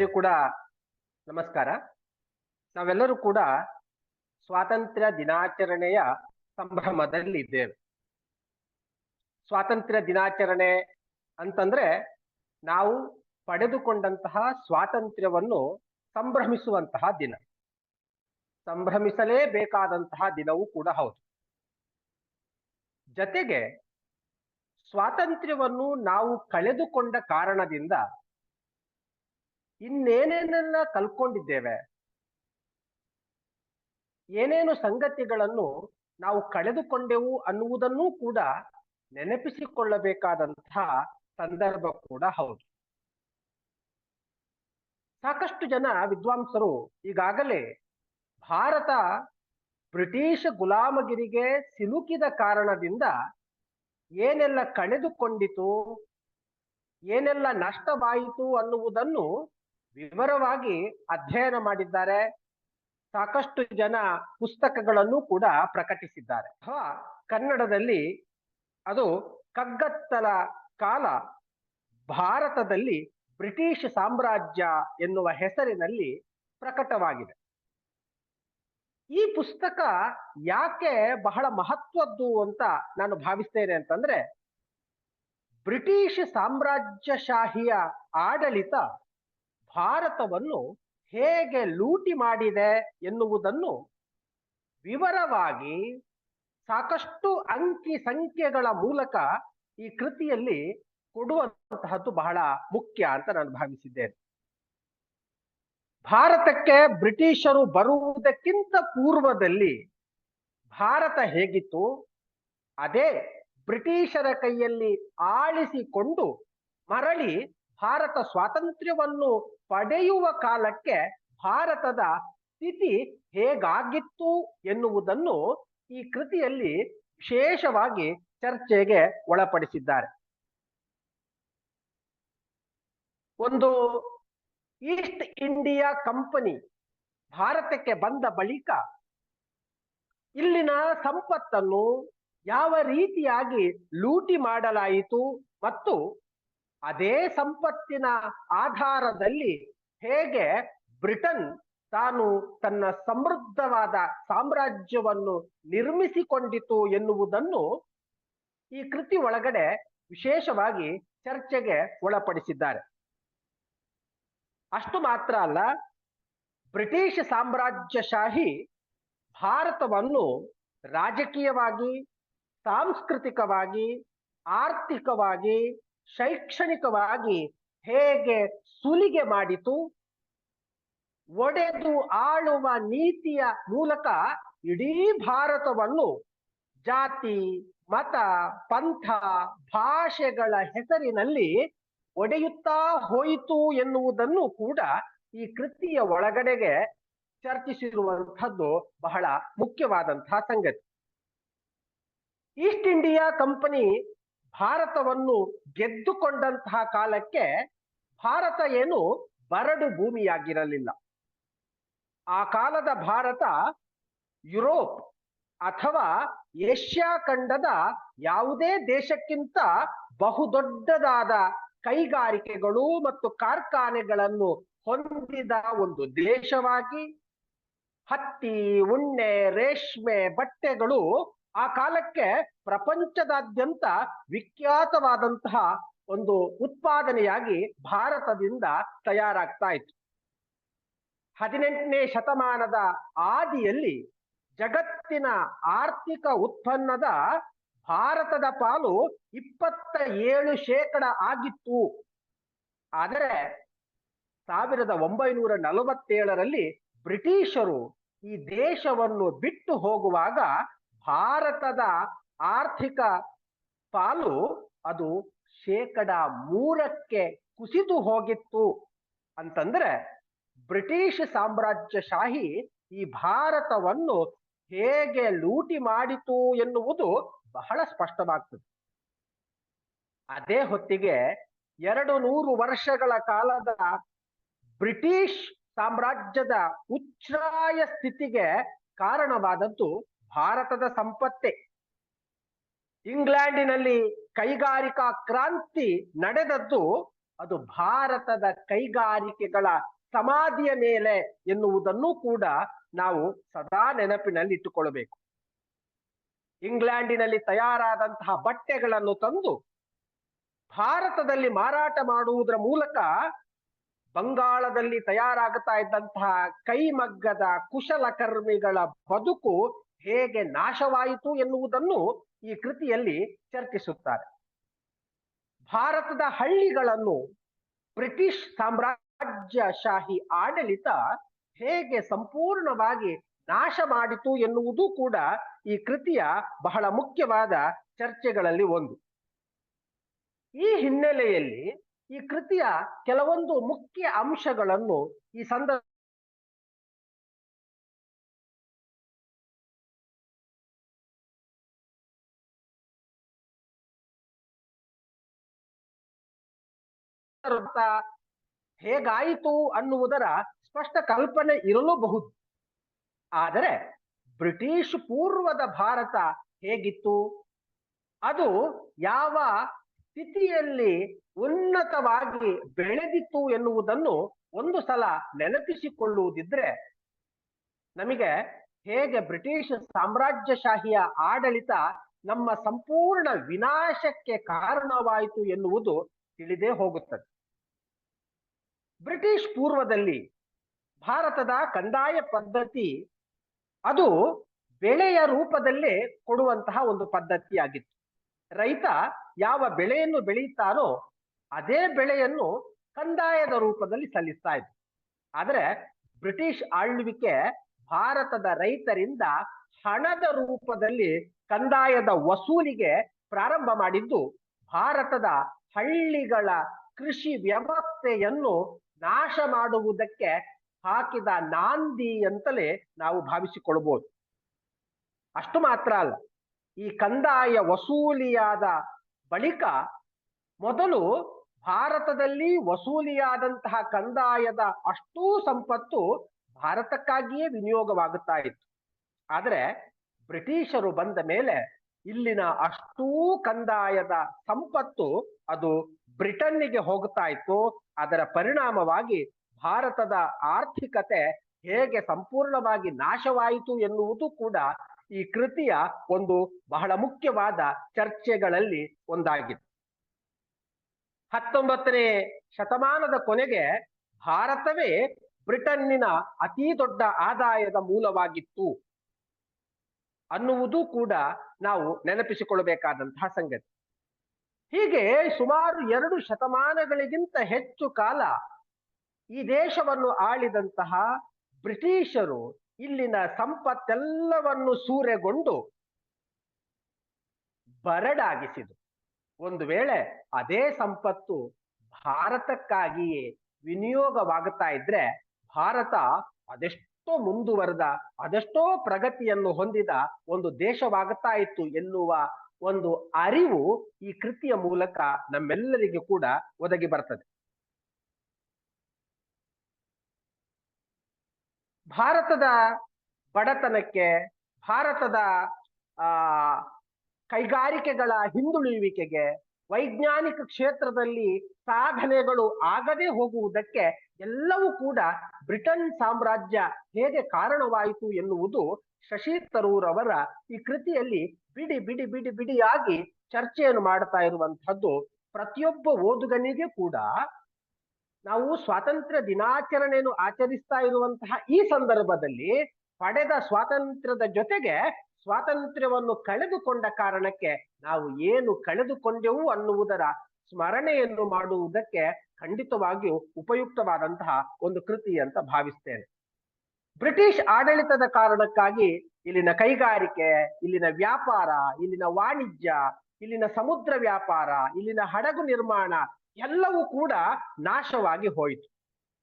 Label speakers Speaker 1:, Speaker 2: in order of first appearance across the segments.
Speaker 1: ಎಲ್ಲರಿಗೂ ಕೂಡ ನಮಸ್ಕಾರ. ನಾವೆಲ್ಲರೂ ಕೂಡ ಸ್ವಾತಂತ್ರ್ಯ ದಿನಾಚರಣೆಯ ಸಂಭ್ರಮದಲ್ಲಿ ಇದ್ದೇವೆ ಸ್ವಾತಂತ್ರ್ಯ ದಿನಾಚರಣೆ ಅಂತಂದ್ರೆ ನಾವು ಪಡೆದುಕೊಂಡಂತಹ ಸ್ವಾತಂತ್ರ್ಯವನ್ನು ಸಂಭ್ರಮಿಸುವಂತಹ ದಿನ. ಸಂಭ್ರಮಿಸಲೇಬೇಕಾದಂತಹ ದಿನವೂ ಕೂಡ ಹೌದು. ಜತೆಗೆ ಸ್ವಾತಂತ್ರ್ಯವನ್ನು ನಾವು ಕಳೆದುಕೊಂಡ ಕಾರಣದಿಂದ ಇನ್ನೇನೇನೆಲ್ಲ ಕಲ್ಕೊಂಡಿದ್ದೇವೆ ಏನೇನು ಸಂಗತಿಗಳನ್ನು ನಾವು ಕಳೆದುಕೊಂಡೆವು ಅನ್ನುವುದನ್ನೂ ಕೂಡ ನೆನಪಿಸಿಕೊಳ್ಳಬೇಕಾದಂತಹ ಸಂದರ್ಭ ಕೂಡ ಹೌದು. ಸಾಕಷ್ಟು ಜನ ವಿದ್ವಾಂಸರು ಈಗಾಗಲೇ ಭಾರತ ಬ್ರಿಟಿಷ್ ಗುಲಾಮಗಿರಿಗೆ ಸಿಲುಕಿದ ಕಾರಣದಿಂದ ಏನೆಲ್ಲ ಕಳೆದುಕೊಂಡಿತು, ಏನೆಲ್ಲ ನಷ್ಟವಾಯಿತು ಅನ್ನುವುದನ್ನು ವಿವರವಾಗಿ ಅಧ್ಯಯನ ಮಾಡಿದ್ದಾರೆ. ಸಾಕಷ್ಟು ಜನ ಪುಸ್ತಕಗಳನ್ನು ಕೂಡ ಪ್ರಕಟಿಸಿದ್ದಾರೆ. ಅಥವಾ ಕನ್ನಡದಲ್ಲಿ ಅದು ಕಗ್ಗತ್ತಲ ಕಾಲ ಭಾರತದಲ್ಲಿ ಬ್ರಿಟಿಷ್ ಸಾಮ್ರಾಜ್ಯ ಎನ್ನುವ ಹೆಸರಿನಲ್ಲಿ ಪ್ರಕಟವಾಗಿದೆ. ಈ ಪುಸ್ತಕ ಯಾಕೆ ಬಹಳ ಮಹತ್ವದ್ದು ಅಂತ ನಾನು ಭಾವಿಸ್ತೇನೆ ಅಂತಂದ್ರೆ, ಬ್ರಿಟಿಷ್ ಸಾಮ್ರಾಜ್ಯಶಾಹಿಯ ಆಡಳಿತ ಭಾರತವನ್ನು ಹೇಗೆ ಲೂಟಿ ಮಾಡಿದೆ ಎನ್ನುವುದನ್ನು ವಿವರವಾಗಿ ಸಾಕಷ್ಟು ಅಂಕಿ ಸಂಖ್ಯೆಗಳ ಮೂಲಕ ಈ ಕೃತಿಯಲ್ಲಿ ಕೊಡುವಂತಹದ್ದು ಬಹಳ ಮುಖ್ಯ ಅಂತ ನಾನು ಭಾವಿಸಿದ್ದೇನೆ. ಭಾರತಕ್ಕೆ ಬ್ರಿಟಿಷರು ಬರುವುದಕ್ಕಿಂತ ಪೂರ್ವದಲ್ಲಿ ಭಾರತ ಹೇಗಿತ್ತು? ಅದೇ ಬ್ರಿಟಿಷರ ಕೈಯಲ್ಲಿ ಆಳಿಸಿಕೊಂಡು ಮರಳಿ ಭಾರತ ಸ್ವಾತಂತ್ರ್ಯವನ್ನು ಪಡೆಯುವ ಕಾಲಕ್ಕೆ ಭಾರತದ ಸ್ಥಿತಿ ಹೇಗಾಗಿತ್ತು ಎನ್ನುವುದನ್ನು ಈ ಕೃತಿಯಲ್ಲಿ ವಿಶೇಷವಾಗಿ ಚರ್ಚೆಗೆ ಒಳಪಡಿಸಿದ್ದಾರೆ. ಒಂದು ಈಸ್ಟ್ ಇಂಡಿಯಾ ಕಂಪನಿ ಭಾರತಕ್ಕೆ ಬಂದ ಬಳಿಕ ಇಲ್ಲಿನ ಸಂಪತ್ತನ್ನು ಯಾವ ರೀತಿಯಾಗಿ ಲೂಟಿ ಮಾಡಲಾಯಿತು ಮತ್ತು ಅದೇ ಸಂಪತ್ತಿನ ಆಧಾರದಲ್ಲಿ ಹೇಗೆ ಬ್ರಿಟನ್ ತಾನು ತನ್ನ ಸಮೃದ್ಧವಾದ ಸಾಮ್ರಾಜ್ಯವನ್ನು ನಿರ್ಮಿಸಿಕೊಂಡಿತು ಎನ್ನುವುದನ್ನು ಈ ಕೃತಿ ಒಳಗಡೆ ವಿಶೇಷವಾಗಿ ಚರ್ಚೆಗೆ ಒಳಪಡಿಸಿದ್ದಾರೆ. ಅಷ್ಟು ಮಾತ್ರ ಅಲ್ಲ, ಬ್ರಿಟಿಷ್ ಸಾಮ್ರಾಜ್ಯಶಾಹಿ ಭಾರತವನ್ನು ರಾಜಕೀಯವಾಗಿ, ಸಾಂಸ್ಕೃತಿಕವಾಗಿ, ಆರ್ಥಿಕವಾಗಿ ಶೈಕ್ಷಣಿಕವಾಗಿ ಹೇಗೆ ಸುಲಿಗೆ ಮಾಡಿತು, ಒಡೆದು ಆಳುವ ನೀತಿಯ ಮೂಲಕ ಇಡೀ ಭಾರತವನ್ನು ಜಾತಿ, ಮತ, ಪಂಥ, ಭಾಷೆಗಳ ಹೆಸರಿನಲ್ಲಿ ಒಡೆಯುತ್ತಾ ಹೋಯಿತು ಎನ್ನುವುದನ್ನು ಕೂಡ ಈ ಕೃತಿಯ ಒಳಗಡೆಗೆ ಚರ್ಚಿಸಿರುವಂತಹದ್ದು ಬಹಳ ಮುಖ್ಯವಾದಂತಹ ಸಂಗತಿ. ಈಸ್ಟ್ ಇಂಡಿಯಾ ಕಂಪನಿ ಭಾರತವನ್ನು ಗೆದ್ದುಕೊಂಡಂತಹ ಕಾಲಕ್ಕೆ ಭಾರತ ಏನು ಬರಡು ಭೂಮಿಯಾಗಿರಲಿಲ್ಲ. ಆ ಕಾಲದ ಭಾರತ ಯುರೋಪ್ ಅಥವಾ ಏಷ್ಯಾ ಖಂಡದ ಯಾವುದೇ ದೇಶಕ್ಕಿಂತ ಬಹುದೊಡ್ಡದಾದ ಕೈಗಾರಿಕೆಗಳು ಮತ್ತು ಕಾರ್ಖಾನೆಗಳನ್ನು ಹೊಂದಿದ ಒಂದು ದೇಶವಾಗಿ ಹತ್ತಿ, ಉಣ್ಣೆ, ರೇಷ್ಮೆ, ಬಟ್ಟೆಗಳು ಆ ಕಾಲಕ್ಕೆ ಪ್ರಪಂಚದಾದ್ಯಂತ ವಿಖ್ಯಾತವಾದಂತಹ ಒಂದು ಉತ್ಪಾದನೆಯಾಗಿ ಭಾರತದಿಂದ ತಯಾರಾಗ್ತಾ ಇತ್ತು. ಹದಿನೆಂಟನೇ ಶತಮಾನದ ಆದಿಯಲ್ಲಿ ಜಗತ್ತಿನ ಆರ್ಥಿಕ ಉತ್ಪನ್ನದ ಭಾರತದ ಪಾಲು ಇಪ್ಪತ್ತ ಏಳು ಶೇಕಡ ಆಗಿತ್ತು. ಆದರೆ ಸಾವಿರದ ಒಂಬೈನೂರ ನಲವತ್ತೇಳರಲ್ಲಿ ಬ್ರಿಟಿಷರು ಈ ದೇಶವನ್ನು ಬಿಟ್ಟು ಹೋಗುವಾಗ ಭಾರತದ ಆರ್ಥಿಕ ಪಾಲು ಅದು ಶೇಕಡ ಮೂರಕ್ಕೆ ಕುಸಿದು ಹೋಗಿತ್ತು ಅಂತಂದ್ರೆ ಬ್ರಿಟಿಷ್ ಸಾಮ್ರಾಜ್ಯಶಾಹಿ ಈ ಭಾರತವನ್ನು ಹೇಗೆ ಲೂಟಿ ಮಾಡಿತು ಎನ್ನುವುದು ಬಹಳ ಸ್ಪಷ್ಟವಾಗ್ತದೆ. ಅದೇ ಹೊತ್ತಿಗೆ ಎರಡು ನೂರು ವರ್ಷಗಳ ಕಾಲದ ಬ್ರಿಟಿಷ್ ಸಾಮ್ರಾಜ್ಯದ ಉಚ್ಛ್ರಾಯ ಸ್ಥಿತಿಗೆ ಕಾರಣವಾದದ್ದು ಭಾರತದ ಸಂಪತ್ತೆ. ಇಂಗ್ಲೆಂಡಿನಲ್ಲಿ ಕೈಗಾರಿಕಾ ಕ್ರಾಂತಿ ನಡೆದದ್ದು ಅದು ಭಾರತದ ಕೈಗಾರಿಕೆಗಳ ಸಮಾಧಿಯ ಮೇಲೆ ಎನ್ನುವುದನ್ನು ಕೂಡ ನಾವು ಸದಾ ನೆನಪಿನಲ್ಲಿ ಇಟ್ಟುಕೊಳ್ಳಬೇಕು. ಇಂಗ್ಲೆಂಡಿನಲ್ಲಿ ತಯಾರಾದಂತಹ ಬಟ್ಟೆಗಳನ್ನು ತಂದು ಭಾರತದಲ್ಲಿ ಮಾರಾಟ ಮಾಡುವುದರ ಮೂಲಕ ಬಂಗಾಳದಲ್ಲಿ ತಯಾರಾಗುತ್ತಾ ಇದ್ದಂತಹ ಕೈಮಗ್ಗದ ಕುಶಲಕರ್ಮಿಗಳ ಬದುಕು ಹೇಗೆ ನಾಶವಾಯಿತು ಎನ್ನುವುದನ್ನು ಈ ಕೃತಿಯಲ್ಲಿ ಚರ್ಚಿಸುತ್ತಾರೆ. ಭಾರತದ ಹಳ್ಳಿಗಳನ್ನು ಬ್ರಿಟಿಷ್ ಸಾಮ್ರಾಜ್ಯಶಾಹಿ ಆಡಳಿತ ಹೇಗೆ ಸಂಪೂರ್ಣವಾಗಿ ನಾಶ ಮಾಡಿತು ಎನ್ನುವುದು ಕೂಡ ಈ ಕೃತಿಯ ಬಹಳ ಮುಖ್ಯವಾದ ಚರ್ಚೆಗಳಲ್ಲಿ ಒಂದು. ಈ ಹಿನ್ನೆಲೆಯಲ್ಲಿ ಈ ಕೃತಿಯ ಕೆಲವೊಂದು ಮುಖ್ಯ ಅಂಶಗಳನ್ನು ಈ ಸಂದರ್ಭ ಹೇಗಾಯಿತು ಅನ್ನುವುದರ ಸ್ಪಷ್ಟ ಕಲ್ಪನೆ ಇರಲೂಬಹುದು. ಆದರೆ ಬ್ರಿಟಿಷ್ ಪೂರ್ವದ ಭಾರತ ಹೇಗಿತ್ತು? ಅದು ಯಾವ ಸ್ಥಿತಿಯಲ್ಲಿ ಉನ್ನತವಾಗಿ ಬೆಳೆದಿತ್ತು ಎನ್ನುವುದನ್ನು ಒಂದು ಸಲ ನೆನಪಿಸಿಕೊಳ್ಳುವುದಿದ್ರೆ, ನಮಗೆ ಹೇಗೆ ಬ್ರಿಟಿಷ್ ಸಾಮ್ರಾಜ್ಯಶಾಹಿಯ ಆಡಳಿತ ನಮ್ಮ ಸಂಪೂರ್ಣ ವಿನಾಶಕ್ಕೆ ಕಾರಣವಾಯಿತು ಎನ್ನುವುದು ತಿಳಿದೇ ಹೋಗುತ್ತದೆ. ಬ್ರಿಟಿಷ್ ಪೂರ್ವದಲ್ಲಿ ಭಾರತದ ಕಂದಾಯ ಪದ್ಧತಿ ಅದು ಬೆಳೆಯ ರೂಪದಲ್ಲೇ ಕೊಡುವಂತಹ ಒಂದು ಪದ್ಧತಿಯಾಗಿತ್ತು. ರೈತ ಯಾವ ಬೆಳೆಯನ್ನು ಬೆಳೆಯುತ್ತಾನೋ ಅದೇ ಬೆಳೆಯನ್ನು ಕಂದಾಯದ ರೂಪದಲ್ಲಿ ಸಲ್ಲಿಸ್ತಾ ಇತ್ತು ಆದರೆ ಬ್ರಿಟಿಷ್ ಆಳ್ವಿಕೆ ಭಾರತದ ರೈತರಿಂದ ಹಣದ ರೂಪದಲ್ಲಿ ಕಂದಾಯದ ವಸೂಲಿಗೆ ಪ್ರಾರಂಭ ಮಾಡಿದ್ದು, ಭಾರತದ ಹಳ್ಳಿಗಳ ಕೃಷಿ ವ್ಯವಸ್ಥೆಯನ್ನು ನಾಶ ಮಾಡುವುದಕ್ಕೆ ಹಾಕಿದ ನಾಂದಿ ಅಂತಲೇ ನಾವು ಭಾವಿಸಿಕೊಳ್ಬೋದು ಅಷ್ಟು ಮಾತ್ರ ಅಲ್ಲ, ಈ ಕಂದಾಯ ವಸೂಲಿಯಾದ ಬಳಿಕ ಮೊದಲು ಭಾರತದಲ್ಲಿ ವಸೂಲಿಯಾದಂತಹ ಕಂದಾಯದ ಅಷ್ಟೂ ಸಂಪತ್ತು ಭಾರತಕ್ಕಾಗಿಯೇ ವಿನಿಯೋಗವಾಗುತ್ತಾ ಇತ್ತು. ಆದರೆ ಬ್ರಿಟಿಷರು ಬಂದ ಮೇಲೆ ಇಲ್ಲಿನ ಅಷ್ಟೂ ಕಂದಾಯದ ಸಂಪತ್ತು ಅದು ಬ್ರಿಟನ್ನಿಗೆ ಹೋಗ್ತಾ ಇತ್ತು ಅದರ ಪರಿಣಾಮವಾಗಿ ಭಾರತದ ಆರ್ಥಿಕತೆ ಹೇಗೆ ಸಂಪೂರ್ಣವಾಗಿ ನಾಶವಾಯಿತು ಎನ್ನುವುದು ಕೂಡ ಈ ಕೃತಿಯ ಒಂದು ಬಹಳ ಮುಖ್ಯವಾದ ಚರ್ಚೆಗಳಲ್ಲಿ ಒಂದಾಗಿದೆ. ಹತ್ತೊಂಬತ್ತನೇ ಶತಮಾನದ ಕೊನೆಗೆ ಭಾರತವೇ ಬ್ರಿಟನ್ನಿನ ಅತಿ ದೊಡ್ಡ ಆದಾಯದ ಮೂಲವಾಗಿತ್ತು ಅನ್ನುವುದು ಕೂಡ ನಾವು ನೆನಪಿಸಿಕೊಳ್ಳಬೇಕಾದಂತಹ ಸಂಗತಿ. ಹೀಗೆ ಸುಮಾರು ಎರಡು ಶತಮಾನಗಳಿಗಿಂತ ಹೆಚ್ಚು ಕಾಲ ಈ ದೇಶವನ್ನು ಆಳಿದಂತಹ ಬ್ರಿಟಿಷರು ಇಲ್ಲಿನ ಸಂಪತ್ತೆಲ್ಲವನ್ನು ಸೂರೆಗೊಂಡು ಬರಡಾಗಿಸಿದರು. ಒಂದು ವೇಳೆ ಅದೇ ಸಂಪತ್ತು ಭಾರತಕ್ಕಾಗಿಯೇ ವಿನಿಯೋಗವಾಗುತ್ತಾ ಇದ್ರೆ ಭಾರತ ಅದೆಷ್ಟೋ ಮುಂದುವರೆದ, ಅದೆಷ್ಟೋ ಪ್ರಗತಿಯನ್ನು ಹೊಂದಿದ ಒಂದು ದೇಶವಾಗುತ್ತಾ ಇತ್ತು ಎನ್ನುವ ಒಂದು ಅರಿವು ಈ ಕೃತಿಯ ಮೂಲಕ ನಮ್ಮೆಲ್ಲರಿಗೂ ಕೂಡ ಒದಗಿ ಬರ್ತದೆ. ಭಾರತದ ಬಡತನಕ್ಕೆ, ಭಾರತದ, ಆ, ಕೈಗಾರಿಕೆಗಳ ಹಿಂದುಳಿಯುವಿಕೆಗೆ, ವೈಜ್ಞಾನಿಕ ಕ್ಷೇತ್ರದಲ್ಲಿ ಸಾಧನೆಗಳು ಆಗದೆ ಹೋಗುವುದಕ್ಕೆ ಎಲ್ಲವೂ ಕೂಡ ಬ್ರಿಟನ್ ಸಾಮ್ರಾಜ್ಯ ಹೇಗೆ ಕಾರಣವಾಯಿತು ಎನ್ನುವುದು ಶಶಿ ತರೂರ್ ಅವರ ಈ ಕೃತಿಯಲ್ಲಿ ಬಿಡಿ ಬಿಡಿ ಬಿಡಿ, ಬಿಡಿಯಾಗಿ ಚರ್ಚೆಯನ್ನು ಮಾಡ್ತಾ ಇರುವಂತಹದ್ದು ಪ್ರತಿಯೊಬ್ಬ ಓದುಗನಿಗೆ ಕೂಡ ನಾವು ಸ್ವಾತಂತ್ರ್ಯ ದಿನಾಚರಣೆಯನ್ನು ಆಚರಿಸ್ತಾ ಇರುವಂತಹ ಈ ಸಂದರ್ಭದಲ್ಲಿ ಪಡೆದ ಸ್ವಾತಂತ್ರ್ಯದ ಜೊತೆಗೆ ಸ್ವಾತಂತ್ರ್ಯವನ್ನು ಕಳೆದುಕೊಂಡ ಕಾರಣಕ್ಕೆ ನಾವು ಏನು ಕಳೆದುಕೊಂಡೆವು ಅನ್ನುವುದರ ಸ್ಮರಣೆಯನ್ನು ಮಾಡುವುದಕ್ಕೆ ಖಂಡಿತವಾಗಿಯೂ ಉಪಯುಕ್ತವಾದಂತಹ ಒಂದು ಕೃತಿ ಅಂತ ಭಾವಿಸ್ತೇನೆ. ಬ್ರಿಟಿಷ್ ಆಡಳಿತದ ಕಾರಣಕ್ಕಾಗಿ ಇಲ್ಲಿನ ಕೈಗಾರಿಕೆ, ಇಲ್ಲಿನ ವ್ಯಾಪಾರ, ಇಲ್ಲಿನ ವಾಣಿಜ್ಯ, ಇಲ್ಲಿನ ಸಮುದ್ರ ವ್ಯಾಪಾರ, ಇಲ್ಲಿನ ಹಡಗು ನಿರ್ಮಾಣ ಎಲ್ಲವೂ ಕೂಡ ನಾಶವಾಗಿ ಹೋಯಿತು.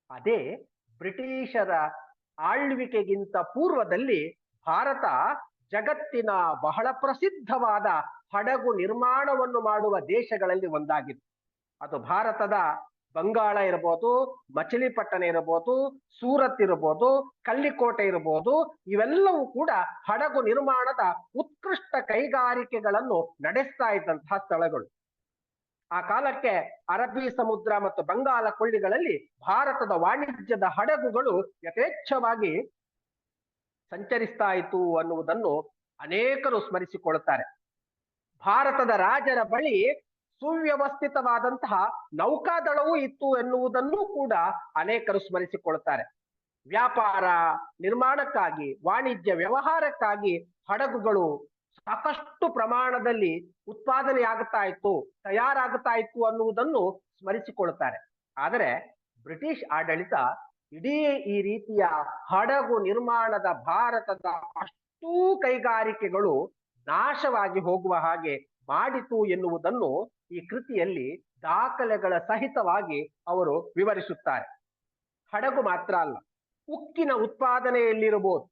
Speaker 1: ಅದೇ ಬ್ರಿಟಿಷರ ಆಳ್ವಿಕೆಗಿಂತ ಪೂರ್ವದಲ್ಲಿ ಭಾರತ ಜಗತ್ತಿನ ಬಹಳ ಪ್ರಸಿದ್ಧವಾದ ಹಡಗು ನಿರ್ಮಾಣವನ್ನು ಮಾಡುವ ದೇಶಗಳಲ್ಲಿ ಒಂದಾಗಿತ್ತು. ಅದು ಭಾರತದ ಬಂಗಾಳ ಇರಬಹುದು ಮಚಿಲಿಪಟ್ಟಣ ಇರಬಹುದು ಸೂರತ್ ಇರಬಹುದು ಕಲ್ಲಿಕೋಟೆ ಇರಬಹುದು ಇವೆಲ್ಲವೂ ಕೂಡ ಹಡಗು ನಿರ್ಮಾಣದ ಉತ್ಕೃಷ್ಟ ಕೈಗಾರಿಕೆಗಳನ್ನು ನಡೆಸ್ತಾ ಇದ್ದಂತಹ ಸ್ಥಳಗಳು. ಆ ಕಾಲಕ್ಕೆ ಅರಬ್ಬಿ ಸಮುದ್ರ ಮತ್ತು ಬಂಗಾಳ ಕೊಳ್ಳಿಗಳಲ್ಲಿ ಭಾರತದ ವಾಣಿಜ್ಯದ ಹಡಗುಗಳು ಯಥೇಚ್ಛವಾಗಿ ಸಂಚರಿಸ್ತಾ ಇತ್ತು ಅನ್ನುವುದನ್ನು ಅನೇಕರು ಸ್ಮರಿಸಿಕೊಳ್ಳುತ್ತಾರೆ. ಭಾರತದ ರಾಜರ ಬಳಿ ಸುವ್ಯವಸ್ಥಿತವಾದಂತಹ ನೌಕಾದಳವೂ ಇತ್ತು ಎನ್ನುವುದನ್ನು ಕೂಡ ಅನೇಕರು ಸ್ಮರಿಸಿಕೊಳ್ಳುತ್ತಾರೆ ವ್ಯಾಪಾರ, ನಿರ್ಮಾಣಕ್ಕಾಗಿ, ವಾಣಿಜ್ಯ, ವ್ಯವಹಾರಕ್ಕಾಗಿ ಹಡಗುಗಳು ಸಾಕಷ್ಟು ಪ್ರಮಾಣದಲ್ಲಿ ಉತ್ಪಾದನೆಯಾಗುತ್ತಾ ಇತ್ತು ತಯಾರಾಗುತ್ತಾ ಇತ್ತು ಅನ್ನುವುದನ್ನು ಸ್ಮರಿಸಿಕೊಳ್ಳುತ್ತಾರೆ ಆದರೆ ಬ್ರಿಟಿಷ್ ಆಡಳಿತ ಇಡೀ ಈ ರೀತಿಯ ಹಡಗು ನಿರ್ಮಾಣದ ಭಾರತದ ಅಷ್ಟೂ ಕೈಗಾರಿಕೆಗಳು ನಾಶವಾಗಿ ಹೋಗುವ ಹಾಗೆ ಮಾಡಿತು ಎನ್ನುವುದನ್ನು ಈ ಕೃತಿಯಲ್ಲಿ ದಾಖಲೆಗಳ ಸಹಿತವಾಗಿ ಅವರು ವಿವರಿಸುತ್ತಾರೆ. ಹಡಗು ಮಾತ್ರ ಅಲ್ಲ, ಉಕ್ಕಿನ ಉತ್ಪಾದನೆಯಲ್ಲಿರಬಹುದು.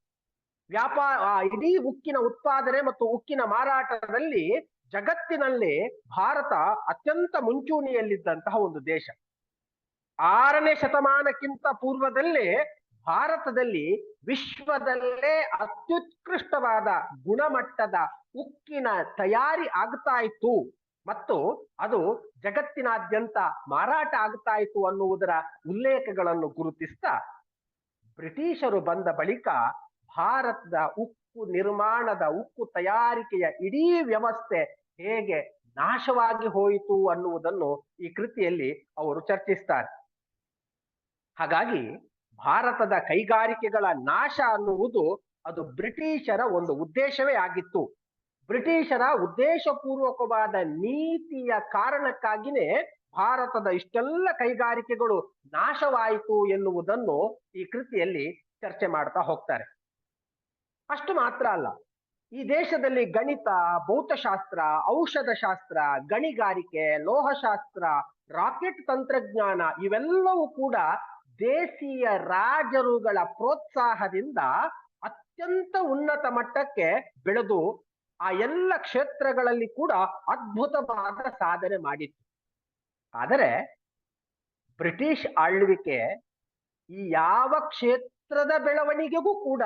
Speaker 1: ವ್ಯಾಪಾರ ಇಡೀ ಉಕ್ಕಿನ ಉತ್ಪಾದನೆ ಮತ್ತು ಉಕ್ಕಿನ ಮಾರಾಟದಲ್ಲಿ ಜಗತ್ತಿನಲ್ಲಿ ಭಾರತ ಅತ್ಯಂತ ಮುಂಚೂಣಿಯಲ್ಲಿದ್ದಂತಹ ಒಂದು ದೇಶ. ಆರನೇ ಶತಮಾನಕ್ಕಿಂತ ಪೂರ್ವದಲ್ಲೇ ಭಾರತದಲ್ಲಿ ವಿಶ್ವದಲ್ಲೇ ಅತ್ಯುತ್ಕೃಷ್ಟವಾದ ಗುಣಮಟ್ಟದ ಉಕ್ಕಿನ ತಯಾರಿ ಆಗ್ತಾ ಇತ್ತು. ಮತ್ತು ಅದು ಜಗತ್ತಿನಾದ್ಯಂತ ಮಾರಾಟ ಆಗ್ತಾ ಇತ್ತು ಅನ್ನುವುದರ ಉಲ್ಲೇಖಗಳನ್ನು ಗುರುತಿಸ್ತಾ ಬ್ರಿಟಿಷರು ಬಂದ ಬಳಿಕ ಭಾರತದ ಉಕ್ಕು ನಿರ್ಮಾಣದ ಉಕ್ಕು ತಯಾರಿಕೆಯ ಇಡೀ ವ್ಯವಸ್ಥೆ ಹೇಗೆ ನಾಶವಾಗಿ ಹೋಯಿತು ಅನ್ನುವುದನ್ನು ಈ ಕೃತಿಯಲ್ಲಿ ಅವರು ಚರ್ಚಿಸ್ತಾರೆ. ಹಾಗಾಗಿ ಭಾರತದ ಕೈಗಾರಿಕೆಗಳ ನಾಶ ಅನ್ನುವುದು ಅದು ಬ್ರಿಟಿಷರ ಒಂದು ಉದ್ದೇಶವೇ ಆಗಿತ್ತು. ಬ್ರಿಟಿಷರ ಉದ್ದೇಶಪೂರ್ವಕವಾದ ನೀತಿಯ ಕಾರಣಕ್ಕಾಗಿನೇ ಭಾರತದ ಇಷ್ಟೆಲ್ಲ ಕೈಗಾರಿಕೆಗಳು ನಾಶವಾಯಿತು ಎನ್ನುವುದನ್ನು ಈ ಕೃತಿಯಲ್ಲಿ ಚರ್ಚೆ ಮಾಡ್ತಾ ಹೋಗ್ತಾರೆ. ಅಷ್ಟು ಮಾತ್ರ ಅಲ್ಲ, ಈ ದೇಶದಲ್ಲಿ ಗಣಿತ, ಭೌತಶಾಸ್ತ್ರ ಔಷಧ ಶಾಸ್ತ್ರ ಗಣಿಗಾರಿಕೆ, ಲೋಹಶಾಸ್ತ್ರ, ರಾಕೆಟ್ ತಂತ್ರಜ್ಞಾನ ಇವೆಲ್ಲವೂ ಕೂಡ ದೇಶೀಯ ರಾಜರುಗಳ ಪ್ರೋತ್ಸಾಹದಿಂದ ಅತ್ಯಂತ ಉನ್ನತ ಮಟ್ಟಕ್ಕೆ ಬೆಳೆದು ಆ ಎಲ್ಲ ಕ್ಷೇತ್ರಗಳಲ್ಲಿ ಕೂಡ ಅದ್ಭುತವಾದ ಸಾಧನೆ ಮಾಡಿತ್ತು. ಆದರೆ ಬ್ರಿಟಿಷ್ ಆಳ್ವಿಕೆ ಈ ಯಾವ ಕ್ಷೇತ್ರದ ಬೆಳವಣಿಗೆಗೂ ಕೂಡ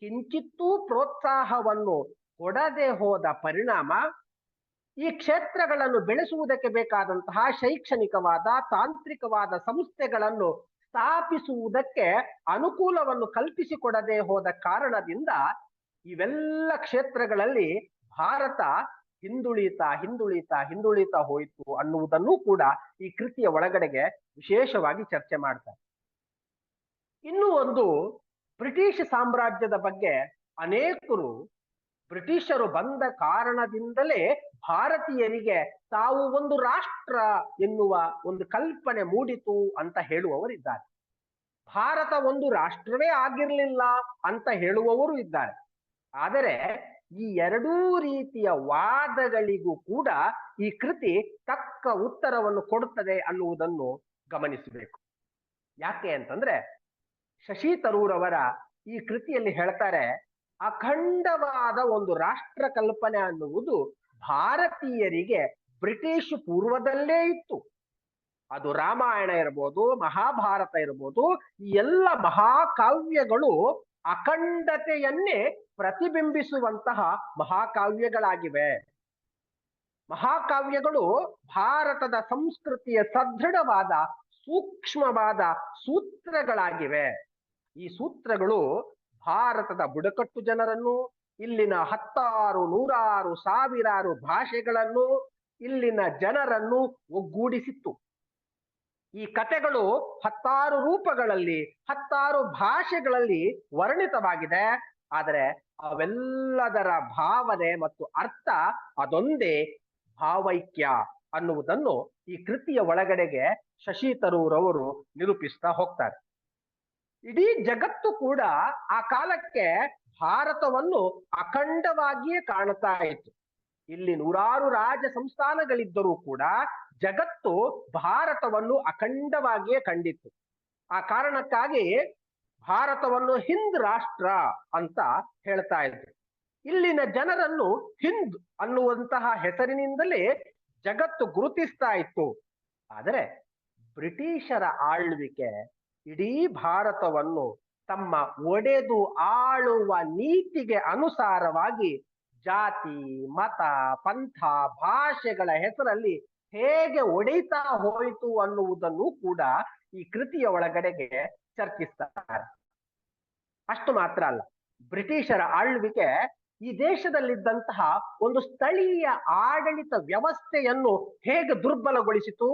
Speaker 1: ಕಿಂಚಿತ್ತೂ ಪ್ರೋತ್ಸಾಹವನ್ನು ಕೊಡದೆ ಹೋದ ಪರಿಣಾಮ ಈ ಕ್ಷೇತ್ರಗಳನ್ನು ಬೆಳೆಸುವುದಕ್ಕೆ ಬೇಕಾದಂತಹ ಶೈಕ್ಷಣಿಕವಾದ ತಾಂತ್ರಿಕವಾದ ಸಂಸ್ಥೆಗಳನ್ನು ಸ್ಥಾಪಿಸುವುದಕ್ಕೆ ಅನುಕೂಲವನ್ನು ಕಲ್ಪಿಸಿಕೊಡದೆ ಹೋದ ಕಾರಣದಿಂದ ಇವೆಲ್ಲ ಕ್ಷೇತ್ರಗಳಲ್ಲಿ ಭಾರತ ಹಿಂದುಳಿತಾ ಹಿಂದುಳಿತಾ ಹಿಂದುಳಿತಾ ಹೋಯಿತು ಅನ್ನುವುದನ್ನು ಕೂಡ ಈ ಕೃತಿಯ ಒಳಗಡೆಗೆ ವಿಶೇಷವಾಗಿ ಚರ್ಚೆ ಮಾಡ್ತಾರೆ. ಇನ್ನು ಒಂದು ಬ್ರಿಟಿಷ್ ಸಾಮ್ರಾಜ್ಯದ ಬಗ್ಗೆ ಅನೇಕರು ಬ್ರಿಟಿಷರು ಬಂದ ಕಾರಣದಿಂದಲೇ ಭಾರತೀಯರಿಗೆ ತಾವು ಒಂದು ರಾಷ್ಟ್ರ ಎನ್ನುವ ಒಂದು ಕಲ್ಪನೆ ಮೂಡಿತು ಅಂತ ಹೇಳುವವರಿದ್ದಾರೆ. ಭಾರತ ಒಂದು ರಾಷ್ಟ್ರವೇ ಆಗಿರಲಿಲ್ಲ ಅಂತ ಹೇಳುವವರು ಇದ್ದಾರೆ. ಆದರೆ ಈ ಎರಡೂ ರೀತಿಯ ವಾದಗಳಿಗೂ ಕೂಡ ಈ ಕೃತಿ ತಕ್ಕ ಉತ್ತರವನ್ನು ಕೊಡುತ್ತದೆ ಅನ್ನುವುದನ್ನು ಗಮನಿಸಬೇಕು. ಯಾಕೆ ಅಂತಂದ್ರೆ ಶಶಿ ತರೂರವರ ಈ ಕೃತಿಯಲ್ಲಿ ಹೇಳ್ತಾರೆ, ಅಖಂಡವಾದ ಒಂದು ರಾಷ್ಟ್ರ ಕಲ್ಪನೆ ಅನ್ನುವುದು ಭಾರತೀಯರಿಗೆ ಬ್ರಿಟಿಷ್ ಪೂರ್ವದಲ್ಲೇ ಇತ್ತು. ಅದು ರಾಮಾಯಣ ಇರ್ಬೋದು, ಮಹಾಭಾರತ ಇರ್ಬೋದು, ಈ ಎಲ್ಲ ಮಹಾಕಾವ್ಯಗಳು ಅಖಂಡತೆಯನ್ನೇ ಪ್ರತಿಬಿಂಬಿಸುವಂತಹ ಮಹಾಕಾವ್ಯಗಳಾಗಿವೆ. ಮಹಾಕಾವ್ಯಗಳು ಭಾರತದ ಸಂಸ್ಕೃತಿಯ ಸದೃಢವಾದ, ಸೂಕ್ಷ್ಮವಾದ ಸೂತ್ರಗಳಾಗಿವೆ. ಈ ಸೂತ್ರಗಳು ಭಾರತದ ಬುಡಕಟ್ಟು ಜನರನ್ನು, ಇಲ್ಲಿನ ಹತ್ತಾರು ನೂರಾರು ಸಾವಿರಾರು ಭಾಷೆಗಳನ್ನು ಇಲ್ಲಿನ ಜನರನ್ನು ಒಗ್ಗೂಡಿಸಿತ್ತು. ಈ ಕತೆಗಳು ಹತ್ತಾರು ರೂಪಗಳಲ್ಲಿ, ಹತ್ತಾರು ಭಾಷೆಗಳಲ್ಲಿ ವರ್ಣಿತವಾಗಿದೆ. ಆದರೆ ಅವೆಲ್ಲದರ ಭಾವನೆ ಮತ್ತು ಅರ್ಥ ಅದೊಂದೇ ಭಾವೈಕ್ಯ ಅನ್ನುವುದನ್ನು ಈ ಕೃತಿಯ ಒಳಗಡೆಗೆ ಶಶಿ ತರೂರವರು ನಿರೂಪಿಸ್ತಾ ಹೋಗ್ತಾರೆ. ಇಡೀ ಜಗತ್ತು ಕೂಡ ಆ ಕಾಲಕ್ಕೆ ಭಾರತವನ್ನು ಅಖಂಡವಾಗಿಯೇ ಕಾಣುತ್ತಾ ಇತ್ತು. ಇಲ್ಲಿ ನೂರಾರು ರಾಜ ಸಂಸ್ಥಾನಗಳಿದ್ದರೂ ಕೂಡ ಜಗತ್ತು ಭಾರತವನ್ನು ಅಖಂಡವಾಗಿಯೇ ಕಂಡಿತ್ತು. ಆ ಕಾರಣಕ್ಕಾಗಿ ಭಾರತವನ್ನು ಹಿಂದ್ ರಾಷ್ಟ್ರ ಅಂತ ಹೇಳ್ತಾ ಇದ್ರು. ಇಲ್ಲಿನ ಜನರನ್ನು ಹಿಂದ್ ಅನ್ನುವಂತಹ ಹೆಸರಿನಿಂದಲೇ ಜಗತ್ತು ಗುರುತಿಸ್ತಾ ಇತ್ತು. ಆದರೆ ಬ್ರಿಟಿಷರ ಆಳ್ವಿಕೆ ಇಡೀ ಭಾರತವನ್ನು ತಮ್ಮ ಒಡೆದು ಆಳುವ ನೀತಿಗೆ ಅನುಸಾರವಾಗಿ ಜಾತಿ, ಮತ, ಪಂಥ, ಭಾಷೆಗಳ ಹೆಸರಲ್ಲಿ ಹೇಗೆ ಒಡೆಯುತ್ತಾ ಹೋಯಿತು ಅನ್ನುವುದನ್ನು ಕೂಡ ಈ ಕೃತಿಯ ಒಳಗಡೆಗೆ ಚರ್ಚಿಸ್ತಾರೆ. ಅಷ್ಟು ಮಾತ್ರ ಅಲ್ಲ, ಬ್ರಿಟಿಷರ ಆಳ್ವಿಕೆ ಈ ದೇಶದಲ್ಲಿದ್ದಂತಹ ಒಂದು ಸ್ಥಳೀಯ ಆಡಳಿತ ವ್ಯವಸ್ಥೆಯನ್ನು ಹೇಗೆ ದುರ್ಬಲಗೊಳಿಸಿತು,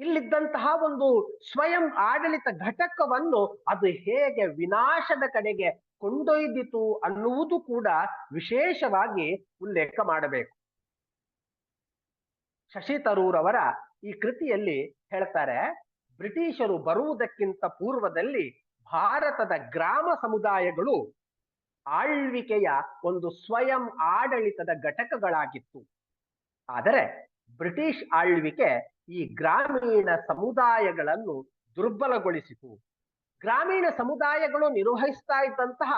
Speaker 1: ಇಲ್ಲಿದ್ದಂತಹ ಒಂದು ಸ್ವಯಂ ಆಡಳಿತ ಘಟಕವನ್ನು ಅದು ಹೇಗೆ ವಿನಾಶದ ಕಡೆಗೆ ಕೊಂಡೊಯ್ದಿತು ಅನ್ನುವುದು ಕೂಡ ವಿಶೇಷವಾಗಿ ಉಲ್ಲೇಖ ಮಾಡಬೇಕು. ಶಶಿ ತರೂರವರ ಈ ಕೃತಿಯಲ್ಲಿ ಹೇಳ್ತಾರೆ, ಬ್ರಿಟಿಷರು ಬರುವುದಕ್ಕಿಂತ ಪೂರ್ವದಲ್ಲಿ ಭಾರತದ ಗ್ರಾಮ ಸಮುದಾಯಗಳು ಆಳ್ವಿಕೆಯ ಒಂದು ಸ್ವಯಂ ಆಡಳಿತದ ಘಟಕಗಳಾಗಿತ್ತು. ಆದರೆ ಬ್ರಿಟಿಷ್ ಆಳ್ವಿಕೆ ಈ ಗ್ರಾಮೀಣ ಸಮುದಾಯಗಳನ್ನು ದುರ್ಬಲಗೊಳಿಸಿತು. ಗ್ರಾಮೀಣ ಸಮುದಾಯಗಳು ನಿರ್ವಹಿಸ್ತಾ ಇದ್ದಂತಹ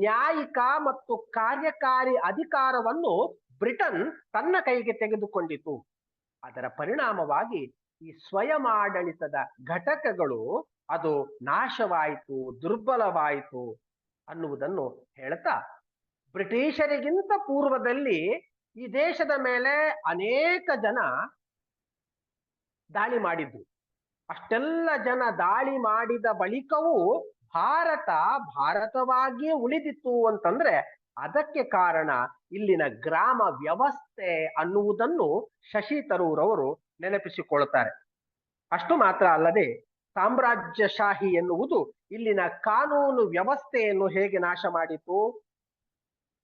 Speaker 1: ನ್ಯಾಯಿಕ ಮತ್ತು ಕಾರ್ಯಕಾರಿ ಅಧಿಕಾರವನ್ನು ಬ್ರಿಟನ್ ತನ್ನ ಕೈಗೆ ತೆಗೆದುಕೊಂಡಿತು. ಅದರ ಪರಿಣಾಮವಾಗಿ ಈ ಸ್ವಯಂ ಆಡಳಿತದ ಘಟಕಗಳು ಅದು ನಾಶವಾಯಿತು, ದುರ್ಬಲವಾಯಿತು ಅನ್ನುವುದನ್ನು ಹೇಳ್ತಾ ಬ್ರಿಟಿಷರಿಗಿಂತ ಪೂರ್ವದಲ್ಲಿ ಈ ದೇಶದ ಮೇಲೆ ಅನೇಕ ಜನ ದಾಳಿ ಮಾಡಿದ್ರು. ಅಷ್ಟೆಲ್ಲ ಜನ ದಾಳಿ ಮಾಡಿದ ಬಳಿಕವೂ ಭಾರತ ಭಾರತವಾಗಿಯೇ ಉಳಿದಿತ್ತು ಅಂತಂದ್ರೆ ಅದಕ್ಕೆ ಕಾರಣ ಇಲ್ಲಿನ ಗ್ರಾಮ ವ್ಯವಸ್ಥೆ ಅನ್ನುವುದನ್ನು ಶಶಿ ತರೂರ್ ಅವರು ನೆನಪಿಸಿಕೊಳ್ತಾರೆ. ಅಷ್ಟು ಮಾತ್ರ ಅಲ್ಲದೆ ಸಾಮ್ರಾಜ್ಯಶಾಹಿ ಎನ್ನುವುದು ಇಲ್ಲಿನ ಕಾನೂನು ವ್ಯವಸ್ಥೆಯನ್ನು ಹೇಗೆ ನಾಶ ಮಾಡಿತು?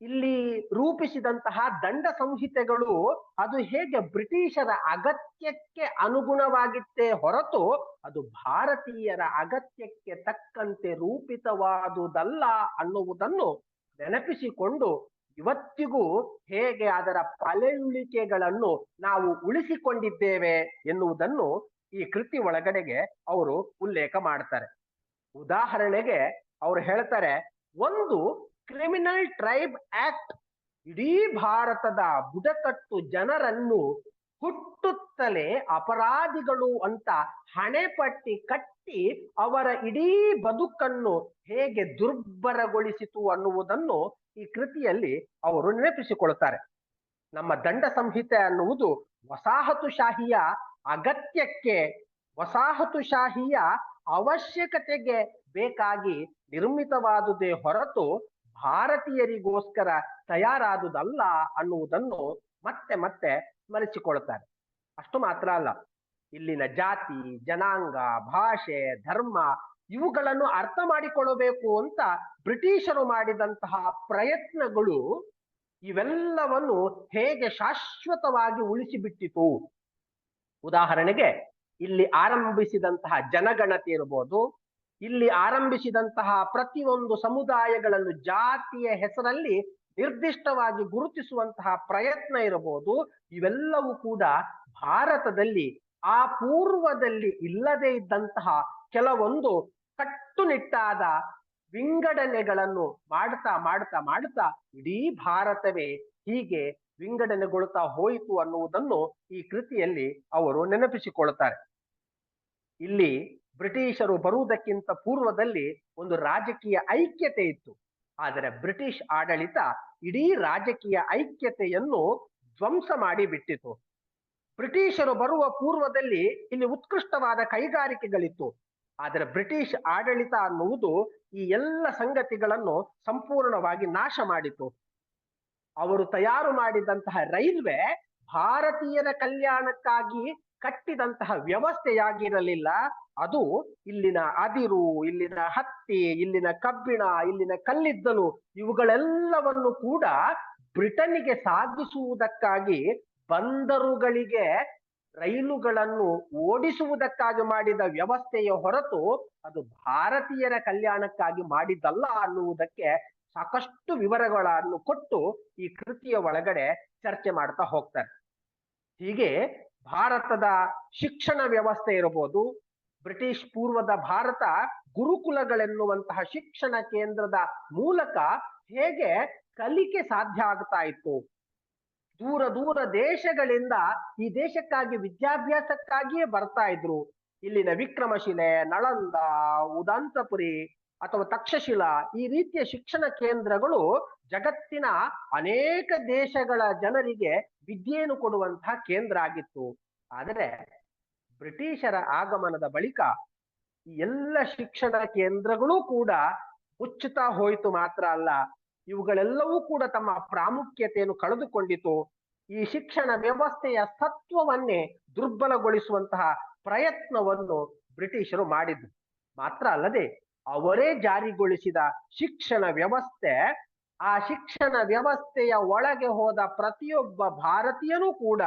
Speaker 1: ಇಲ್ಲಿ ರೂಪಿಸಿದಂತಹ ದಂಡ ಸಂಹಿತೆಗಳು ಅದು ಹೇಗೆ ಬ್ರಿಟಿಷರ ಅಗತ್ಯಕ್ಕೆ ಅನುಗುಣವಾಗಿತ್ತೇ ಹೊರತು ಅದು ಭಾರತೀಯರ ಅಗತ್ಯಕ್ಕೆ ತಕ್ಕಂತೆ ರೂಪಿತವಾದುದಲ್ಲ ಅನ್ನುವುದನ್ನು ನೆನಪಿಸಿಕೊಂಡು ಇವತ್ತಿಗೂ ಹೇಗೆ ಅದರ ಪಳೆಯುಳಿಕೆಗಳನ್ನು ನಾವು ಉಳಿಸಿಕೊಂಡಿದ್ದೇವೆ ಎನ್ನುವುದನ್ನು ಈ ಕೃತಿ ಒಳಗಡೆಗೆ ಅವರು ಉಲ್ಲೇಖ ಮಾಡ್ತಾರೆ. ಉದಾಹರಣೆಗೆ ಅವರು ಹೇಳ್ತಾರೆ, ಒಂದು ಕ್ರಿಮಿನಲ್ ಟ್ರೈಬ್ ಆಕ್ಟ್ ಇಡೀ ಭಾರತದ ಬುಡಕಟ್ಟು ಜನರನ್ನು ಹುಟ್ಟುತ್ತಲೇ ಅಪರಾಧಿಗಳು ಅಂತ ಹಣೆಪಟ್ಟಿ ಕಟ್ಟಿ ಅವರ ಇಡೀ ಬದುಕನ್ನು ಹೇಗೆ ದುರ್ಬರಗೊಳಿಸಿತು ಅನ್ನುವುದನ್ನು ಈ ಕೃತಿಯಲ್ಲಿ ಅವರು ನೆನಪಿಸಿಕೊಳ್ತಾರೆ. ನಮ್ಮ ದಂಡ ಸಂಹಿತೆ ಅನ್ನುವುದು ವಸಾಹತುಶಾಹಿಯ ಅಗತ್ಯಕ್ಕೆ, ವಸಾಹತುಶಾಹಿಯ ಅವಶ್ಯಕತೆಗೆ ಬೇಕಾಗಿ ನಿರ್ಮಿತವಾದುದೇ ಹೊರತು ಭಾರತೀಯರಿಗೋಸ್ಕರ ತಯಾರಾದುದಲ್ಲ ಅನ್ನುವುದನ್ನು ಮತ್ತೆ ಮತ್ತೆ ಸ್ಮರಿಸಿಕೊಳ್ತಾರೆ ಅಷ್ಟು ಮಾತ್ರ ಅಲ್ಲ. ಇಲ್ಲಿನ ಜಾತಿ, ಜನಾಂಗ, ಭಾಷೆ, ಧರ್ಮ ಇವುಗಳನ್ನು ಅರ್ಥ ಮಾಡಿಕೊಳ್ಳಬೇಕು ಅಂತ ಬ್ರಿಟಿಷರು ಮಾಡಿದಂತಹ ಪ್ರಯತ್ನಗಳು ಇವೆಲ್ಲವನ್ನು ಹೇಗೆ ಶಾಶ್ವತವಾಗಿ ಉಳಿಸಿಬಿಟ್ಟಿತು? ಉದಾಹರಣೆಗೆ ಇಲ್ಲಿ ಆರಂಭಿಸಿದಂತಹ ಜನಗಣತಿ ಇರಬಹುದು ಇಲ್ಲಿ ಆರಂಭಿಸಿದಂತಹ ಪ್ರತಿಯೊಂದು ಸಮುದಾಯಗಳನ್ನು ಜಾತಿಯ ಹೆಸರಲ್ಲಿ ನಿರ್ದಿಷ್ಟವಾಗಿ ಗುರುತಿಸುವಂತಹ ಪ್ರಯತ್ನ ಇರಬಹುದು. ಇವೆಲ್ಲವೂ ಕೂಡ ಭಾರತದಲ್ಲಿ, ಆ ಪೂರ್ವದಲ್ಲಿ ಇಲ್ಲದೆ ಇದ್ದಂತಹ ಕೆಲವೊಂದು ಕಟ್ಟುನಿಟ್ಟಾದ ವಿಂಗಡಣೆಗಳನ್ನು ಮಾಡ್ತಾ ಮಾಡ್ತಾ ಮಾಡ್ತಾ ಇಡೀ ಭಾರತವೇ ಹೀಗೆ ವಿಂಗಡಣೆಗೊಳ್ತಾ ಹೋಯಿತು ಅನ್ನುವುದನ್ನು ಈ ಕೃತಿಯಲ್ಲಿ ಅವರು ನೆನಪಿಸಿಕೊಳ್ತಾರೆ. ಇಲ್ಲಿ ಬ್ರಿಟಿಷರು ಬರುವುದಕ್ಕಿಂತ ಪೂರ್ವದಲ್ಲಿ ಒಂದು ರಾಜಕೀಯ ಐಕ್ಯತೆ ಇತ್ತು. ಆದರೆ ಬ್ರಿಟಿಷ್ ಆಡಳಿತ ಇಡೀ ರಾಜಕೀಯ ಐಕ್ಯತೆಯನ್ನು ಧ್ವಂಸ ಮಾಡಿ ಬಿಟ್ಟಿತು. ಬ್ರಿಟಿಷರು ಬರುವ ಪೂರ್ವದಲ್ಲಿ ಇಲ್ಲಿ ಉತ್ಕೃಷ್ಟವಾದ ಕೈಗಾರಿಕೆಗಳಿತ್ತು. ಆದರೆ ಬ್ರಿಟಿಷ್ ಆಡಳಿತ ಅನ್ನುವುದು ಈ ಎಲ್ಲ ಸಂಗತಿಗಳನ್ನು ಸಂಪೂರ್ಣವಾಗಿ ನಾಶ ಮಾಡಿತು. ಅವರು ತಯಾರು ಮಾಡಿದಂತಹ ರೈಲ್ವೆ ಭಾರತೀಯರ ಕಲ್ಯಾಣಕ್ಕಾಗಿ ಕಟ್ಟಿದಂತಹ ವ್ಯವಸ್ಥೆಯಾಗಿರಲಿಲ್ಲ. ಅದು ಇಲ್ಲಿನ ಅದಿರು, ಇಲ್ಲಿನ ಹತ್ತಿ, ಇಲ್ಲಿನ ಕಬ್ಬಿಣ, ಇಲ್ಲಿನ ಕಲ್ಲಿದ್ದಲು ಇವುಗಳೆಲ್ಲವನ್ನು ಕೂಡ ಬ್ರಿಟನ್ನಿಗೆ ಸಾಗಿಸುವುದಕ್ಕಾಗಿ ಬಂದರುಗಳಿಗೆ ರೈಲುಗಳನ್ನು ಓಡಿಸುವುದಕ್ಕಾಗಿ ಮಾಡಿದ ವ್ಯವಸ್ಥೆಯ ಹೊರತು ಅದು ಭಾರತೀಯರ ಕಲ್ಯಾಣಕ್ಕಾಗಿ ಮಾಡಿದ್ದಲ್ಲ ಅನ್ನುವುದಕ್ಕೆ ಸಾಕಷ್ಟು ವಿವರಗಳನ್ನು ಕೊಟ್ಟು ಈ ಕೃತಿಯ ಒಳಗಡೆ ಚರ್ಚೆ ಮಾಡ್ತಾ ಹೋಗ್ತಾರೆ. ಹೀಗೆ ಭಾರತದ ಶಿಕ್ಷಣ ವ್ಯವಸ್ಥೆ ಇರಬಹುದು, ಬ್ರಿಟಿಷ್ ಪೂರ್ವದ ಭಾರತ ಗುರುಕುಲಗಳೆನ್ನುವಂತಹ ಶಿಕ್ಷಣ ಕೇಂದ್ರದ ಮೂಲಕ ಹೇಗೆ ಕಲಿಕೆ ಸಾಧ್ಯ ಆಗ್ತಾ ಇತ್ತು. ದೂರ ದೂರ ದೇಶಗಳಿಂದ ಈ ದೇಶಕ್ಕಾಗಿ ವಿದ್ಯಾಭ್ಯಾಸಕ್ಕಾಗಿಯೇ ಬರ್ತಾ ಇದ್ರು. ಇಲ್ಲಿನ ವಿಕ್ರಮಶಿಲೆ, ನಳಂದ, ಉದಂತಪುರಿ ಅಥವಾ ತಕ್ಷಶಿಲಾ, ಈ ರೀತಿಯ ಶಿಕ್ಷಣ ಕೇಂದ್ರಗಳು ಜಗತ್ತಿನ ಅನೇಕ ದೇಶಗಳ ಜನರಿಗೆ ವಿದ್ಯೆಯನ್ನು ಕೊಡುವಂತಹ ಕೇಂದ್ರ ಆಗಿತ್ತು. ಆದರೆ ಬ್ರಿಟಿಷರ ಆಗಮನದ ಬಳಿಕ ಎಲ್ಲ ಶಿಕ್ಷಣ ಕೇಂದ್ರಗಳು ಕೂಡ ಮುಚ್ಚುತ್ತಾ ಹೋಯಿತು ಮಾತ್ರ ಅಲ್ಲ. ಇವುಗಳೆಲ್ಲವೂ ಕೂಡ ತಮ್ಮ ಪ್ರಾಮುಖ್ಯತೆಯನ್ನು ಕಳೆದುಕೊಂಡಿತು. ಈ ಶಿಕ್ಷಣ ವ್ಯವಸ್ಥೆಯ ಸತ್ವವನ್ನೇ ದುರ್ಬಲಗೊಳಿಸುವಂತಹ ಪ್ರಯತ್ನವನ್ನು ಬ್ರಿಟಿಷರು ಮಾಡಿದ್ರು ಮಾತ್ರ ಅಲ್ಲದೆ ಅವರೇ ಜಾರಿಗೊಳಿಸಿದ ಶಿಕ್ಷಣ ವ್ಯವಸ್ಥೆ, ಆ ಶಿಕ್ಷಣ ವ್ಯವಸ್ಥೆಯ ಒಳಗೆ ಹೋದ ಪ್ರತಿಯೊಬ್ಬ ಭಾರತೀಯನೂ ಕೂಡ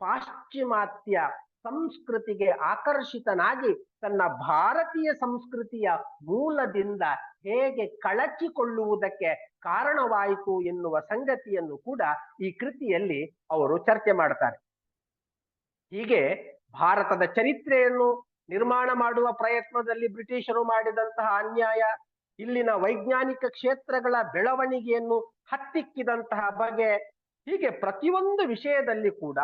Speaker 1: ಪಾಶ್ಚಿಮಾತ್ಯ ಸಂಸ್ಕೃತಿಗೆ ಆಕರ್ಷಿತನಾಗಿ ತನ್ನ ಭಾರತೀಯ ಸಂಸ್ಕೃತಿಯ ಮೂಲದಿಂದ ಹೇಗೆ ಕಳಚಿಕೊಳ್ಳುವುದಕ್ಕೆ ಕಾರಣವಾಯಿತು ಎನ್ನುವ ಸಂಗತಿಯನ್ನು ಕೂಡ ಈ ಕೃತಿಯಲ್ಲಿ ಅವರು ಚರ್ಚೆ ಮಾಡ್ತಾರೆ. ಹೀಗೆ ಭಾರತದ ಚರಿತ್ರೆಯನ್ನು ನಿರ್ಮಾಣ ಮಾಡುವ ಪ್ರಯತ್ನದಲ್ಲಿ ಬ್ರಿಟಿಷರು ಮಾಡಿದಂತಹ ಅನ್ಯಾಯ, ಇಲ್ಲಿನ ವೈಜ್ಞಾನಿಕ ಕ್ಷೇತ್ರಗಳ ಬೆಳವಣಿಗೆಯನ್ನು ಹತ್ತಿಕ್ಕಿದಂತಹ ಬಗೆ. ಹೀಗೆ ಪ್ರತಿಯೊಂದು ವಿಷಯದಲ್ಲಿ ಕೂಡ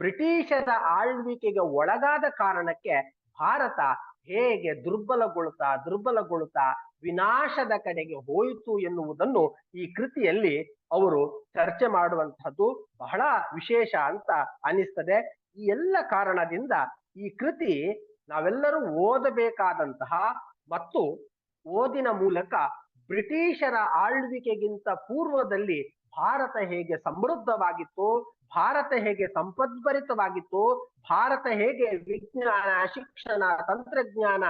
Speaker 1: ಬ್ರಿಟಿಷರ ಆಳ್ವಿಕೆಗೆ ಒಳಗಾದ ಕಾರಣಕ್ಕೆ ಭಾರತ ಹೇಗೆ ದುರ್ಬಲಗೊಳ್ತಾ ದುರ್ಬಲಗೊಳ್ತಾ, ವಿನಾಶದ ಕಡೆಗೆ ಹೋಯಿತು ಎನ್ನುವುದನ್ನು ಈ ಕೃತಿಯಲ್ಲಿ ಅವರು ಚರ್ಚೆ ಮಾಡುವಂತಹದ್ದು ಬಹಳ ವಿಶೇಷ ಅಂತ ಅನಿಸ್ತದೆ. ಈ ಎಲ್ಲ ಕಾರಣದಿಂದ ಈ ಕೃತಿ ನಾವೆಲ್ಲರೂ ಓದಬೇಕಾದಂತಹ ಮತ್ತು ಓದಿನ ಮೂಲಕ ಬ್ರಿಟಿಷರ ಆಳ್ವಿಕೆಗಿಂತ ಪೂರ್ವದಲ್ಲಿ ಭಾರತ ಹೇಗೆ ಸಮೃದ್ಧವಾಗಿತ್ತು, ಭಾರತ ಹೇಗೆ ಸಂಪದ್ಭರಿತವಾಗಿತ್ತು, ಭಾರತ ಹೇಗೆ ವಿಜ್ಞಾನ, ಶಿಕ್ಷಣ, ತಂತ್ರಜ್ಞಾನ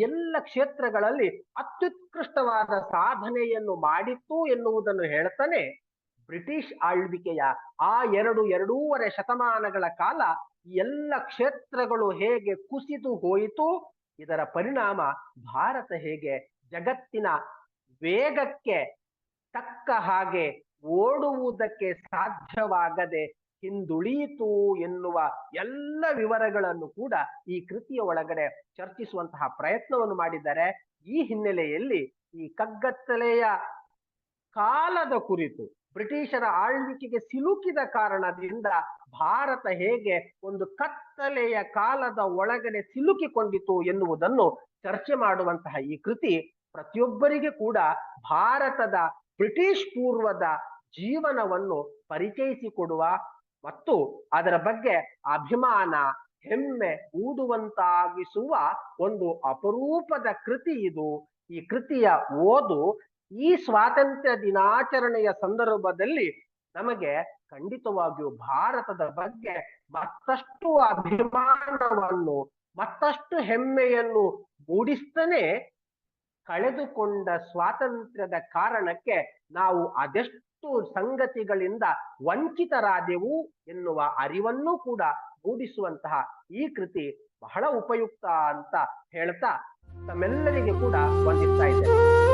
Speaker 1: ಎಲ್ಲ ಕ್ಷೇತ್ರಗಳಲ್ಲಿ ಅತ್ಯುತ್ಕೃಷ್ಟವಾದ ಸಾಧನೆಯನ್ನು ಮಾಡಿತ್ತು ಎನ್ನುವುದನ್ನು ಹೇಳ್ತಾನೆ ಬ್ರಿಟಿಷ್ ಆಳ್ವಿಕೆಯ ಆ ಎರಡು ಎರಡೂವರೆ ಶತಮಾನಗಳ ಕಾಲ ಎಲ್ಲ ಕ್ಷೇತ್ರಗಳು ಹೇಗೆ ಕುಸಿದು ಹೋಯಿತು, ಇದರ ಪರಿಣಾಮ ಭಾರತ ಹೇಗೆ ಜಗತ್ತಿನ ವೇಗಕ್ಕೆ ತಕ್ಕ ಹಾಗೆ ಓಡುವುದಕ್ಕೆ ಸಾಧ್ಯವಾಗದೆ ಹಿಂದುಳಿಯಿತು ಎನ್ನುವ ಎಲ್ಲ ವಿವರಗಳನ್ನು ಕೂಡ ಈ ಕೃತಿಯ ಒಳಗಡೆ ಚರ್ಚಿಸುವಂತಹ ಪ್ರಯತ್ನವನ್ನು ಮಾಡಿದ್ದಾರೆ. ಈ ಹಿನ್ನೆಲೆಯಲ್ಲಿ ಈ ಕಗ್ಗತ್ತಲೆಯ ಕಾಲದ ಕುರಿತು ಬ್ರಿಟಿಷರ ಆಳ್ವಿಕೆಗೆ ಸಿಲುಕಿದ ಕಾರಣದಿಂದ ಭಾರತ ಹೇಗೆ ಒಂದು ಕತ್ತಲೆಯ ಕಾಲದ ಒಳಗಡೆ ಸಿಲುಕಿಕೊಂಡಿತು ಎನ್ನುವುದನ್ನು ಚರ್ಚೆ ಮಾಡುವಂತಹ ಈ ಕೃತಿ ಪ್ರತಿಯೊಬ್ಬರಿಗೆ ಕೂಡ ಭಾರತದ ಬ್ರಿಟಿಷ್ ಪೂರ್ವದ ಜೀವನವನ್ನು ಪರಿಚಯಿಸಿಕೊಡುವ ಮತ್ತು ಅದರ ಬಗ್ಗೆ ಅಭಿಮಾನ, ಹೆಮ್ಮೆ ಊದುವಂತಾಗಿಸುವ ಒಂದು ಅಪರೂಪದ ಕೃತಿ ಇದು. ಈ ಕೃತಿಯ ಓದು ಈ ಸ್ವಾತಂತ್ರ್ಯ ದಿನಾಚರಣೆಯ ಸಂದರ್ಭದಲ್ಲಿ ನಮಗೆ ಖಂಡಿತವಾಗಿಯೂ ಭಾರತದ ಬಗ್ಗೆ ಮತ್ತಷ್ಟು ಅಭಿಮಾನವನ್ನು, ಮತ್ತಷ್ಟು ಹೆಮ್ಮೆಯನ್ನು ಮೂಡಿಸ್ತಾನೆ. ಕಳೆದುಕೊಂಡ ಸ್ವಾತಂತ್ರ್ಯದ ಕಾರಣಕ್ಕೆ ನಾವು ಅದೆಷ್ಟು ಸಂಗತಿಗಳಿಂದ ವಂಚಿತರಾದೆವು ಎನ್ನುವ ಅರಿವನ್ನು ಕೂಡ ಮೂಡಿಸುವಂತಹ ಈ ಕೃತಿ ಬಹಳ ಉಪಯುಕ್ತ ಅಂತ ಹೇಳ್ತಾ ತಮ್ಮೆಲ್ಲರಿಗೆ ಕೂಡ ವಂದಿಸ್ತಾ ಇದ್ದೇನೆ.